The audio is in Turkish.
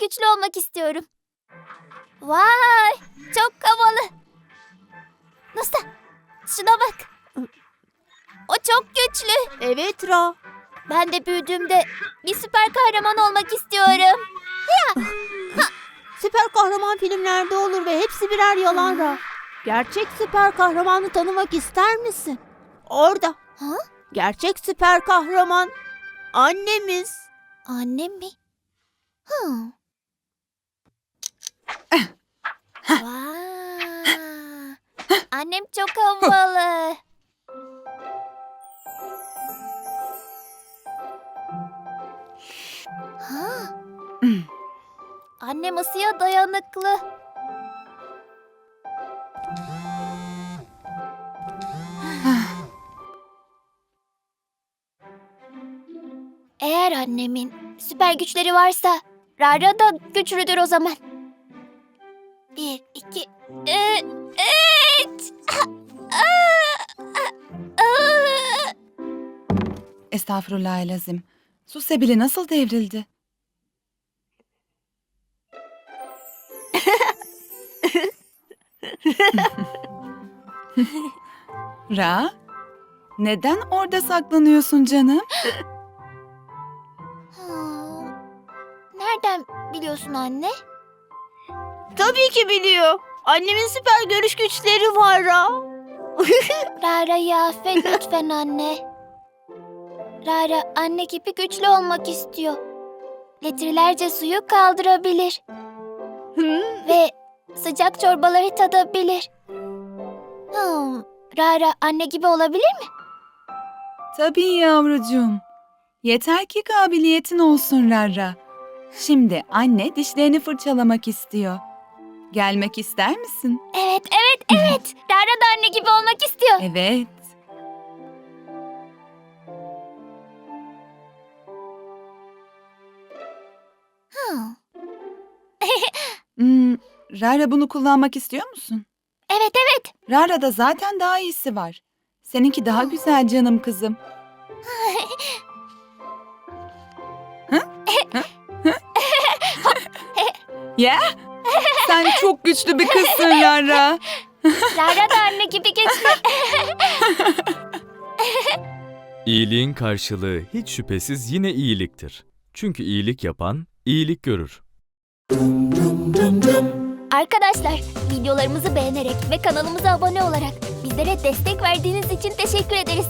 güçlü olmak istiyorum. Vay! Çok havalı. Nasıl? Şuna bak. O çok güçlü. Evet Ra. Ben de büyüdüğümde bir süper kahraman olmak istiyorum. Süper kahraman filmlerde olur ve hepsi birer yalan Ra. Gerçek süper kahramanı tanımak ister misin? Orada. Ha? Gerçek süper kahraman annemiz. Annem mi? Hı. Vay. Annem çok havalı. Ha? Annem ısıya dayanıklı. Eğer annemin süper güçleri varsa Rara da güçlüdür o zaman. Bir, iki, e, üç. Ah, ah, ah. Estağfurullah lazım. Su sebili nasıl devrildi? Ra, neden orada saklanıyorsun canım? Nereden biliyorsun anne? Tabii ki biliyor. Annemin süper görüş güçleri var Ra. Rara'yı affet lütfen anne. Rara anne gibi güçlü olmak istiyor. Litrilerce suyu kaldırabilir ve sıcak çorbaları tadabilir. Hmm. Rara anne gibi olabilir mi? Tabii yavrucuğum. Yeter ki kabiliyetin olsun Rarra. Şimdi anne dişlerini fırçalamak istiyor. Gelmek ister misin? Evet, evet, evet. Rara da anne gibi olmak istiyor. Evet. Hmm. Hmm, Rara bunu kullanmak istiyor musun? Evet, evet. Rara'da zaten daha iyisi var. Seninki daha güzel canım kızım. ya? Sen çok güçlü bir kızsın Rara. Rara da anne gibi güçlü. İyiliğin karşılığı hiç şüphesiz yine iyiliktir. Çünkü iyilik yapan iyilik görür. Arkadaşlar, videolarımızı beğenerek ve kanalımıza abone olarak bizlere destek verdiğiniz için teşekkür ederiz.